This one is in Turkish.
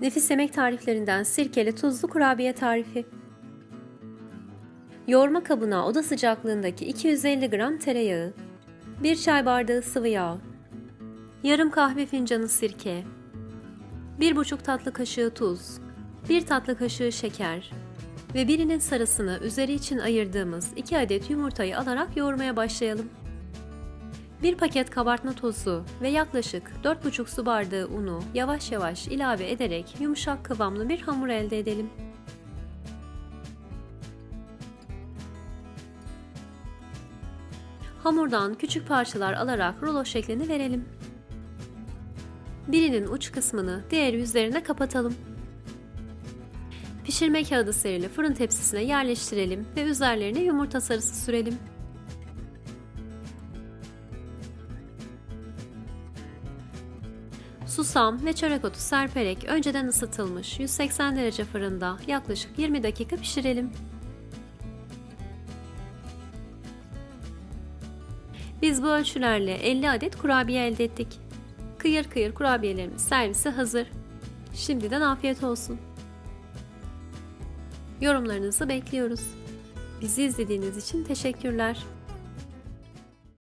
Nefis yemek tariflerinden sirkeli tuzlu kurabiye tarifi. Yoğurma kabına oda sıcaklığındaki 250 gram tereyağı, 1 çay bardağı sıvı yağ, yarım kahve fincanı sirke, 1,5 tatlı kaşığı tuz, 1 tatlı kaşığı şeker ve birinin sarısını üzeri için ayırdığımız 2 adet yumurtayı alarak yoğurmaya başlayalım. 1 paket kabartma tozu ve yaklaşık 4,5 su bardağı unu yavaş yavaş ilave ederek yumuşak kıvamlı bir hamur elde edelim. Hamurdan küçük parçalar alarak rulo şeklini verelim. Birinin uç kısmını diğer üzerine kapatalım. Pişirme kağıdı serili fırın tepsisine yerleştirelim ve üzerlerine yumurta sarısı sürelim. Susam ve çörek otu serperek önceden ısıtılmış 180 derece fırında yaklaşık 20 dakika pişirelim. Biz bu ölçülerle 50 adet kurabiye elde ettik. Kıyır kıyır kurabiyelerimiz servise hazır. Şimdiden afiyet olsun. Yorumlarınızı bekliyoruz. Bizi izlediğiniz için teşekkürler.